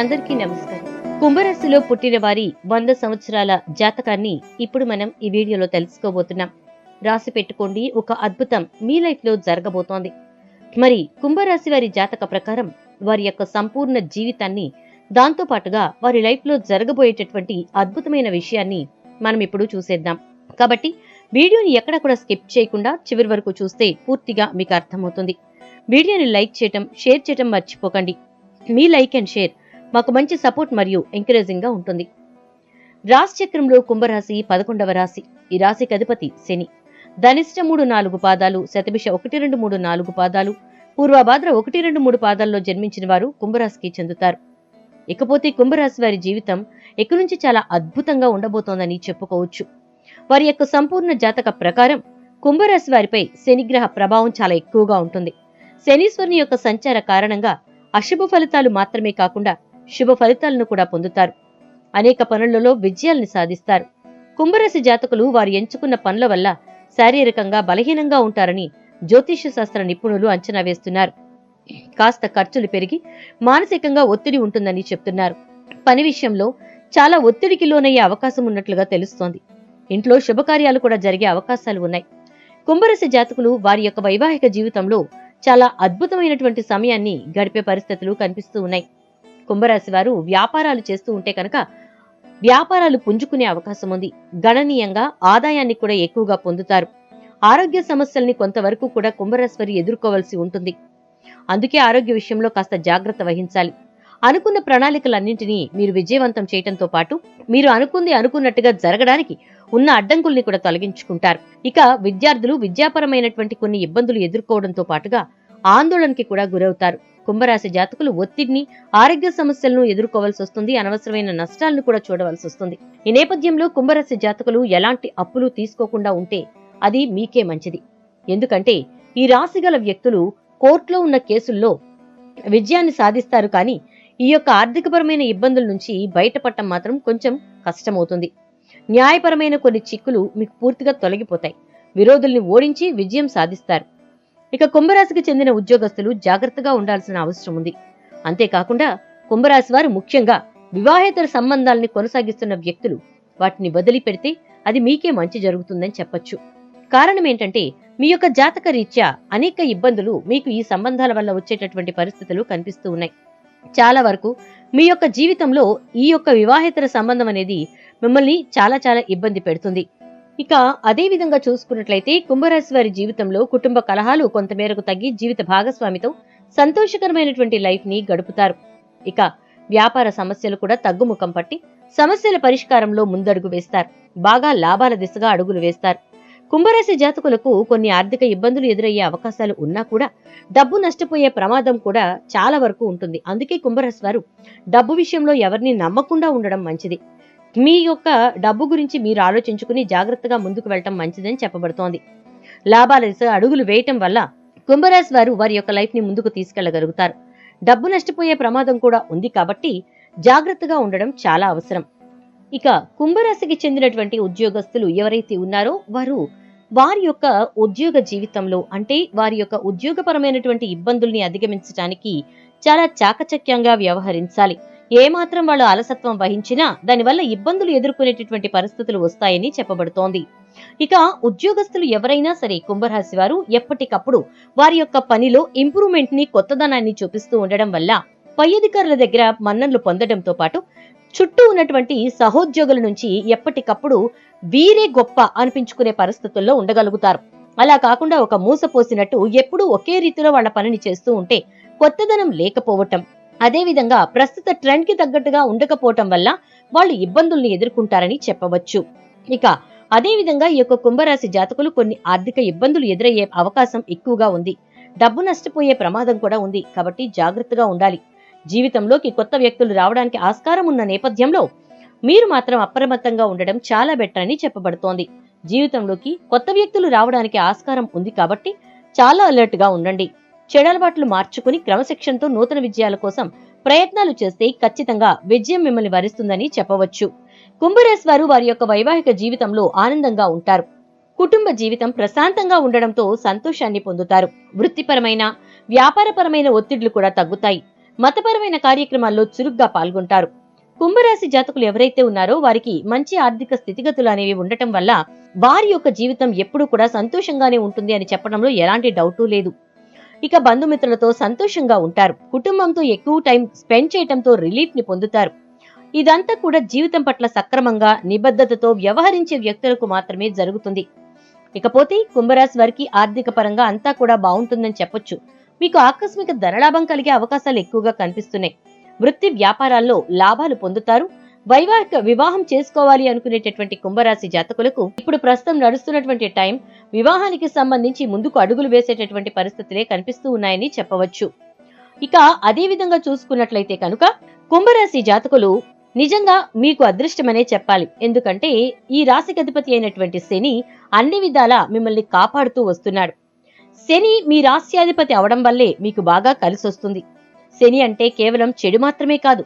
అందరికీ నమస్కారం. కుంభరాశిలో పుట్టిన వారి వంద సంవత్సరాల జాతకాన్ని ఇప్పుడు మనం ఈ వీడియోలో తెలుసుకోబోతున్నాం. రాసి పెట్టుకోండి ఒక అద్భుతం మీ లైఫ్లో జరగబోతోంది. మరి కుంభరాశి వారి జాతక ప్రకారం వారి యొక్క సంపూర్ణ జీవితాన్ని దాంతో పాటుగా వారి లైఫ్లో జరగబోయేటటువంటి అద్భుతమైన విషయాన్ని మనం ఇప్పుడు చూసేద్దాం. కాబట్టి వీడియోని ఎక్కడ కూడా స్కిప్ చేయకుండా చివరి వరకు చూస్తే పూర్తిగా మీకు అర్థమవుతుంది. వీడియోని లైక్ చేయటం షేర్ చేయటం మర్చిపోకండి. మీ లైక్ అండ్ షేర్ మాకు మంచి సపోర్ట్ మరియు ఎంకరేజింగ్గా ఉంటుంది. రాశి చక్రంలో కుంభరాశి పదకొండవ రాశి. ఈ రాశికి అధిపతి శని. ధనిష్ట మూడు నాలుగు పాదాలు శతభిష ఒకటి రెండు మూడు నాలుగు పాదాలు పూర్వభాద్ర ఒకటి రెండు మూడు పాదాల్లో జన్మించిన వారు కుంభరాశికి చెందుతారు. ఇకపోతే కుంభరాశి వారి జీవితం ఇక నుంచి చాలా అద్భుతంగా ఉండబోతోందని చెప్పుకోవచ్చు. వారి యొక్క సంపూర్ణ జాతక ప్రకారం కుంభరాశి వారిపై శనిగ్రహ ప్రభావం చాలా ఎక్కువగా ఉంటుంది. శనీశ్వరుని యొక్క సంచార కారణంగా అశుభ ఫలితాలు మాత్రమే కాకుండా శుభ ఫలితాలను కూడా పొందుతారు. అనేక పనులలో విజయాల్ని సాధిస్తారు. కుంభరాశి జాతకులు వారు ఎంచుకున్న పనుల వల్ల శారీరకంగా బలహీనంగా ఉంటారని జ్యోతిష్య శాస్త్ర నిపుణులు అంచనా వేస్తున్నారు. కాస్త ఖర్చులు పెరిగి మానసికంగా ఒత్తిడి ఉంటుందని చెప్తున్నారు. పని విషయంలో చాలా ఒత్తిడికి లోనయ్యే అవకాశం ఉన్నట్లుగా తెలుస్తోంది. ఇంట్లో శుభకార్యాలు కూడా జరిగే అవకాశాలు ఉన్నాయి. కుంభరాశి జాతకులు వారి యొక్క వైవాహిక జీవితంలో చాలా అద్భుతమైనటువంటి సమయాన్ని గడిపే పరిస్థితులు కనిపిస్తూ ఉన్నాయి. కుంభరాశి వారు వ్యాపారాలు చేస్తూ ఉంటే కనుక వ్యాపారాలు పుంజుకునే అవకాశం ఉంది. గణనీయంగా ఆదాయాన్ని కూడా ఎక్కువగా పొందుతారు. ఆరోగ్య సమస్యల్ని కొంతవరకు కూడా కుంభరాశి వారు ఎదుర్కోవాల్సి ఉంటుంది. అందుకే ఆరోగ్య విషయంలో కాస్త జాగ్రత్త వహించాలి. అనుకున్న ప్రణాళికలన్నింటినీ మీరు విజయవంతం చేయటంతో పాటు మీరు అనుకుంది అనుకున్నట్టుగా జరగడానికి ఉన్న అడ్డంకుల్ని కూడా తొలగించుకుంటారు. ఇక విద్యార్థులు విద్యాపరమైనటువంటి కొన్ని ఇబ్బందులు ఎదుర్కోవడంతో పాటుగా ఆందోళనకి కూడా గురవుతారు. కుంభరాశి జాతకులు ఒత్తిడిని ఆరోగ్య సమస్యలను ఎదుర్కోవాల్సి వస్తుంది అనవసరమైన నష్టాలను కూడా చూడవలసి వస్తుంది. ఈ నేపథ్యంలో కుంభరాశి జాతకులు ఎలాంటి అప్పులు తీసుకోకుండా ఉంటే అది మీకే మంచిది. ఎందుకంటే ఈ రాశి గల వ్యక్తులు కోర్టులో ఉన్న కేసుల్లో విజయాన్ని సాధిస్తారు కానీ ఈ యొక్క ఆర్థికపరమైన ఇబ్బందుల నుంచి బయటపడటం మాత్రం కొంచెం కష్టమవుతుంది. న్యాయపరమైన కొన్ని చిక్కులు మీకు పూర్తిగా తొలగిపోతాయి. విరోధుల్ని ఓడించి విజయం సాధిస్తారు. ఇక కుంభరాశికి చెందిన ఉద్యోగస్తులు జాగ్రత్తగా ఉండాల్సిన అవసరం ఉంది. అంతేకాకుండా కుంభరాశి వారు ముఖ్యంగా వివాహేతర సంబంధాలని కొనసాగిస్తున్న వ్యక్తులు వాటిని వదిలిపెడితే అది మీకే మంచి జరుగుతుందని చెప్పొచ్చు. కారణం ఏంటంటే మీ యొక్క జాతక రీత్యా అనేక ఇబ్బందులు మీకు ఈ సంబంధాల వల్ల వచ్చేటటువంటి పరిస్థితులు కనిపిస్తూ ఉన్నాయి. చాలా వరకు మీ యొక్క జీవితంలో ఈ యొక్క వివాహేతర సంబంధం అనేది మిమ్మల్ని చాలా చాలా ఇబ్బంది పెడుతుంది. ఇక అదే విధంగా చూసుకున్నట్లయితే కుంభరాశి వారి జీవితంలో కుటుంబ కలహాలు కొంతమేరకు తగ్గి జీవిత భాగస్వామితో సంతోషకరమైనటువంటి లైఫ్ని గడుపుతారు. ఇక వ్యాపార సమస్యలు కూడా తగ్గుముఖం పట్టి సమస్యల పరిష్కారంలో ముందడుగు వేస్తారు. బాగా లాభాల దిశగా అడుగులు వేస్తారు. కుంభరాశి జాతకులకు కొన్ని ఆర్థిక ఇబ్బందులు ఎదురయ్యే అవకాశాలు ఉన్నా కూడా డబ్బు నష్టపోయే ప్రమాదం కూడా చాలా వరకు ఉంటుంది. అందుకే కుంభరాశి వారు డబ్బు విషయంలో ఎవరిని నమ్మకుండా ఉండడం మంచిది. మీ యొక్క డబ్బు గురించి మీరు ఆలోచించుకుని జాగ్రత్తగా ముందుకు వెళ్ళటం మంచిదని చెప్పబడుతోంది. లాభాల దిశ అడుగులు వేయటం వల్ల కుంభరాశి వారు వారి యొక్క లైఫ్ని ముందుకు తీసుకెళ్ళగలుగుతారు. డబ్బు నష్టపోయే ప్రమాదం కూడా ఉంది కాబట్టి జాగ్రత్తగా ఉండడం చాలా అవసరం. ఇక కుంభరాశికి చెందినటువంటి ఉద్యోగస్తులు ఎవరైతే ఉన్నారో వారు వారి యొక్క ఉద్యోగ జీవితంలో అంటే వారి యొక్క ఉద్యోగపరమైనటువంటి ఇబ్బందుల్ని అధిగమించడానికి చాలా చాకచక్యంగా వ్యవహరించాలి. ఏమాత్రం వాళ్ళు అలసత్వం వహించినా దానివల్ల ఇబ్బందులు ఎదుర్కొనేటటువంటి పరిస్థితులు వస్తాయని చెప్పబడుతోంది. ఇక ఉద్యోగస్తులు ఎవరైనా సరే కుంభరాశి వారు ఎప్పటికప్పుడు వారి యొక్క పనిలో ఇంప్రూవ్మెంట్ని కొత్తదనాన్ని చూపిస్తూ ఉండడం వల్ల పై అధికారుల దగ్గర మన్ననలు పొందడంతో పాటు చుట్టూ ఉన్నటువంటి సహోద్యోగుల నుంచి ఎప్పటికప్పుడు వీరే గొప్ప అనిపించుకునే పరిస్థితుల్లో ఉండగలుగుతారు. అలా కాకుండా ఒక మూసపోసినట్టు ఎప్పుడూ ఒకే రీతిలో వాళ్ళ పనిని చేస్తూ ఉంటే కొత్తదనం లేకపోవటం అదేవిధంగా ప్రస్తుత ట్రెండ్కి తగ్గట్టుగా ఉండకపోవటం వల్ల వాళ్ళు ఇబ్బందుల్ని ఎదుర్కొంటారని చెప్పవచ్చు. ఇక అదేవిధంగా ఈ యొక్క కుంభరాశి జాతకులు కొన్ని ఆర్థిక ఇబ్బందులు ఎదురయ్యే అవకాశం ఎక్కువగా ఉంది. డబ్బు నష్టపోయే ప్రమాదం కూడా ఉంది. కాబట్టి జాగ్రత్తగా ఉండాలి. జీవితంలోకి కొత్త వ్యక్తులు రావడానికి ఆస్కారం ఉన్న నేపథ్యంలో మీరు మాత్రం అప్రమత్తంగా ఉండడం చాలా బెటర్ అని చెప్పబడుతోంది. జీవితంలోకి కొత్త వ్యక్తులు రావడానికి ఆస్కారం ఉంది కాబట్టి చాలా అలర్ట్గా ఉండండి. చెడలబాట్లు మార్చుకుని క్రమశిక్షణతో నూతన విజయాల కోసం ప్రయత్నాలు చేస్తే ఖచ్చితంగా విజయం మిమ్మల్ని వరిస్తుందని చెప్పవచ్చు. కుంభరాశి వారు వారి యొక్క వైవాహిక జీవితంలో ఆనందంగా ఉంటారు. కుటుంబ జీవితం ప్రశాంతంగా ఉండడంతో సంతోషాన్ని పొందుతారు. వృత్తిపరమైన వ్యాపారపరమైన ఒత్తిళ్ళు కూడా తగ్గుతాయి. మతపరమైన కార్యక్రమాల్లో చురుగ్గా పాల్గొంటారు. కుంభరాశి జాతకులు ఎవరైతే ఉన్నారో వారికి మంచి ఆర్థిక స్థితిగతులు అనేవి ఉండటం వల్ల వారి యొక్క జీవితం ఎప్పుడూ కూడా సంతోషంగానే ఉంటుంది అని చెప్పడంలో ఎలాంటి డౌటు లేదు. ఇక బంధుమిత్రులతో సంతోషంగా ఉంటారు. కుటుంబంతో ఎక్కువ టైం స్పెండ్ చేయటంతో రిలీఫ్ని పొందుతారు. ఇదంతా కూడా జీవితం పట్ల సక్రమంగా నిబద్ధతతో వ్యవహరించే వ్యక్తులకు మాత్రమే జరుగుతుంది. ఇకపోతే కుంభరాశి వారికి ఆర్థిక పరంగా అంతా కూడా బాగుంటుందని చెప్పొచ్చు. మీకు ఆకస్మిక ధనలాభం కలిగే అవకాశాలు ఎక్కువగా కనిపిస్తున్నాయి. వృత్తి వ్యాపారాల్లో లాభాలు పొందుతారు. వైవాహిక వివాహం చేసుకోవాలి అనుకునేటటువంటి కుంభరాశి జాతకులకు ఇప్పుడు ప్రస్తుతం నడుస్తున్నటువంటి టైం వివాహానికి సంబంధించి ముందుకు అడుగులు వేసేటటువంటి పరిస్థితులే కనిపిస్తూ ఉన్నాయని చెప్పవచ్చు. ఇక అదే విధంగా చూసుకున్నట్లయితే కనుక కుంభరాశి జాతకులు నిజంగా మీకు అదృష్టమనే చెప్పాలి. ఎందుకంటే ఈ రాశికి అధిపతి అయినటువంటి శని అన్ని విధాలా మిమ్మల్ని కాపాడుతూ వస్తున్నాడు. శని మీ రాశ్యాధిపతి అవడం వల్లే మీకు బాగా కలిసొస్తుంది. శని అంటే కేవలం చెడు మాత్రమే కాదు.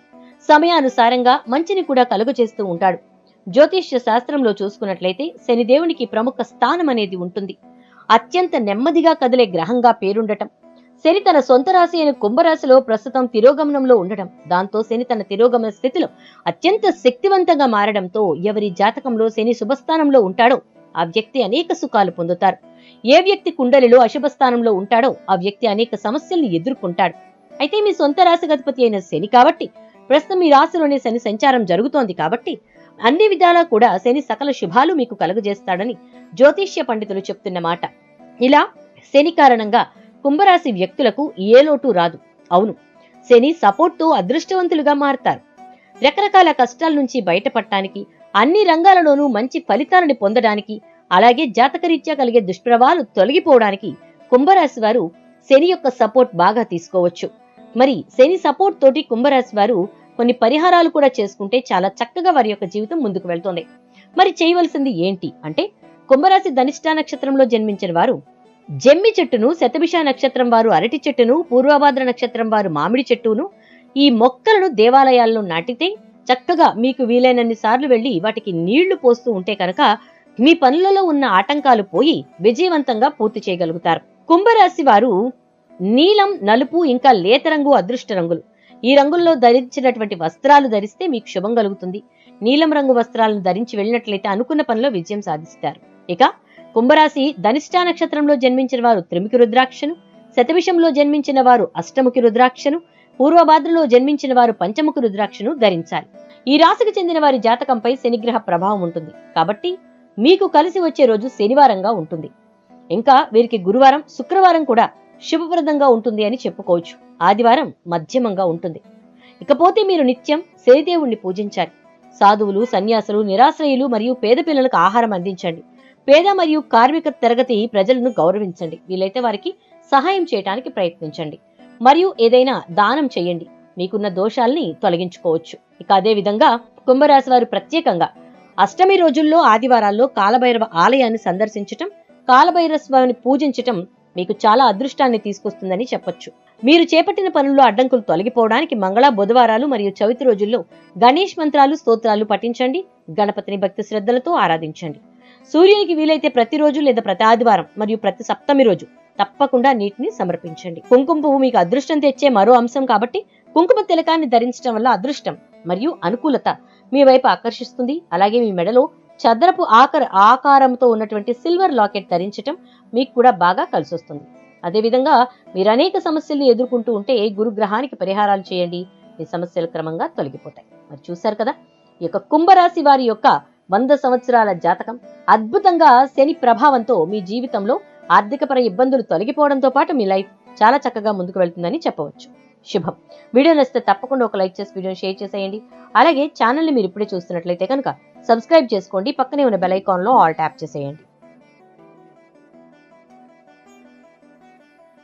సమయానుసారంగా మంచిని కూడా కలుగజేస్తూ ఉంటాడు. జ్యోతిష్య శాస్త్రంలో చూసుకున్నట్లయితే శనిదేవునికి ప్రముఖ స్థానం అనేది ఉంటుంది. అత్యంత నెమ్మదిగా కదిలే గ్రహంగా పేరుండటం. శని తన సొంత రాశి అయిన కుంభరాశిలో ప్రస్తుతం తిరోగమనంలో ఉండడం దాంతో శని తన తిరోగమన స్థితిలో అత్యంత శక్తివంతంగా మారడంతో ఎవరి జాతకంలో శని శుభస్థానంలో ఉంటాడో ఆ వ్యక్తి అనేక సుఖాలు పొందుతారు. ఏ వ్యక్తి కుండలిలో అశుభ స్థానంలో ఉంటాడో ఆ వ్యక్తి అనేక సమస్యల్ని ఎదుర్కొంటాడు. అయితే మీ సొంత రాశి గతిపతి అయిన శని కాబట్టి ప్రస్తుతం ఈ రాశిలోనే శని సంచారం జరుగుతోంది కాబట్టి అన్ని విధాలా కూడా శని సకల శుభాలు మీకు కలుగజేస్తాడని జ్యోతిష్య పండితులు చెప్తున్న మాట. ఇలా శని కారణంగా కుంభరాశి వ్యక్తులకు ఏ లోటు రాదు. అవును శని సపోర్ట్తో అదృష్టవంతులుగా మారతారు. రకరకాల కష్టాల నుంచి బయటపడటానికి అన్ని రంగాలలోనూ మంచి ఫలితాలను పొందడానికి అలాగే జాతకరీత్యా కలిగే దుష్ప్రభావాలు తొలగిపోవడానికి కుంభరాశి వారు శని యొక్క సపోర్ట్ బాగా తీసుకోవచ్చు. మరి శని సపోర్ట్ తోటి కుంభరాశి వారు కొన్ని పరిహారాలు కూడా చేసుకుంటే చాలా చక్కగా వారి యొక్క జీవితం ముందుకు వెళ్తోంది. మరి చేయవలసింది ఏంటి? అంటే కుంభరాశి ధనిష్ట నక్షత్రంలో జన్మించిన వారు జమ్మి చెట్టును శతభిష నక్షత్రం వారు అరటి చెట్టును పూర్వభాద్ర నక్షత్రం వారు మామిడి చెట్టును ఈ మొక్కలను దేవాలయాల్లో నాటితే చక్కగా మీకు వీలైనన్ని సార్లు వెళ్ళి వాటికి నీళ్ళు పోస్తూ ఉంటే కనుక మీ పనులలో ఉన్న ఆటంకాలు పోయి విజయవంతంగా పూర్తి చేయగలుగుతారు. కుంభరాశి వారు నీలం నలుపు ఇంకా లేత రంగు అదృష్ట రంగులు. ఈ రంగుల్లో ధరించినటువంటి వస్త్రాలు ధరిస్తే మీకు శుభం కలుగుతుంది. నీలం రంగు వస్త్రాలను ధరించి వెళ్ళినట్లయితే అనుకున్న పనిలో విజయం సాధిస్తారు. ఇక కుంభరాశి ధనిష్ఠా నక్షత్రంలో జన్మించిన వారు త్రిముఖి రుద్రాక్షను శతవిషంలో జన్మించిన వారు అష్టముఖి రుద్రాక్షను పూర్వభాద్రలో జన్మించిన వారు పంచముఖి రుద్రాక్షను ధరించాలి. ఈ రాశికి చెందిన వారి జాతకంపై శనిగ్రహ ప్రభావం ఉంటుంది. కాబట్టి మీకు కలిసి వచ్చే రోజు శనివారంగా ఉంటుంది. ఇంకా వీరికి గురువారం శుక్రవారం కూడా శుభప్రదంగా ఉంటుంది అని చెప్పుకోవచ్చు. ఆదివారం మధ్యమంగా ఉంటుంది. ఇకపోతే మీరు నిత్యం శనిదేవుణ్ణి పూజించాలి. సాధువులు సన్యాసులు నిరాశ్రయులు మరియు పేద పిల్లలకు ఆహారం అందించండి. పేద మరియు కార్మిక తరగతి ప్రజలను గౌరవించండి. వీలైతే వారికి సహాయం చేయడానికి ప్రయత్నించండి. మరియు ఏదైనా దానం చేయండి. మీకున్న దోషాల్ని తొలగించుకోవచ్చు. ఇక అదే విధంగా కుంభరాశి వారు ప్రత్యేకంగా అష్టమి రోజుల్లో ఆదివారాల్లో కాలభైరవ ఆలయాన్ని సందర్శించటం కాలభైరవ స్వామిని పూజించటం మీకు చాలా అదృష్టాన్ని తీసుకొస్తుందని చెప్పొచ్చు. మీరు చేపట్టిన పనుల్లో అడ్డంకులు తొలగిపోవడానికి మంగళ బుధవారాలు మరియు చవితి రోజుల్లో గణేష్ మంత్రాలు స్తోత్రాలు పఠించండి. గణపతిని భక్తి శ్రద్ధలతో ఆరాధించండి. సూర్యునికి వీలైతే ప్రతిరోజు లేదా ప్రతి ఆదివారం మరియు ప్రతి సప్తమి రోజు తప్పకుండా నీటిని సమర్పించండి. కుంకుమ పువ్వు మీకు అదృష్టం తెచ్చే మరో అంశం కాబట్టి కుంకుమ తిలకాన్ని ధరించడం వల్ల అదృష్టం మరియు అనుకూలత మీ వైపు ఆకర్షిస్తుంది. అలాగే మీ మెడలో చదరపు ఆకర ఆకారంతో ఉన్నటువంటి సిల్వర్ లాకెట్ ధరించటం మీకు కూడా బాగా కలిసొస్తుంది. అదేవిధంగా మీరు అనేక సమస్యల్ని ఎదుర్కొంటూ ఉంటే గురుగ్రహానికి పరిహారాలు చేయండి. మీ సమస్యలు క్రమంగా తొలగిపోతాయి. మరి చూశారు కదా? ఈ యొక్క కుంభరాశి వారి యొక్క వంద సంవత్సరాల జాతకం అద్భుతంగా శని ప్రభావంతో మీ జీవితంలో ఆర్థికపర ఇబ్బందులు తొలగిపోవడంతో పాటు మీ లైఫ్ చాలా చక్కగా ముందుకు వెళ్తుందని చెప్పవచ్చు. శుభం. వీడియో నచ్చితే తప్పకుండా ఒక లైక్ చేసి వీడియోని షేర్ చేసేయండి. అలాగే ఛానల్ని మీరు ఇప్పుడే చూస్తున్నట్లయితే కనుక సబ్స్క్రైబ్ చేసుకోండి. పక్కనే ఉన్న బెల్ ఐకాన్లో ఆల్ ట్యాప్ చేసేయండి.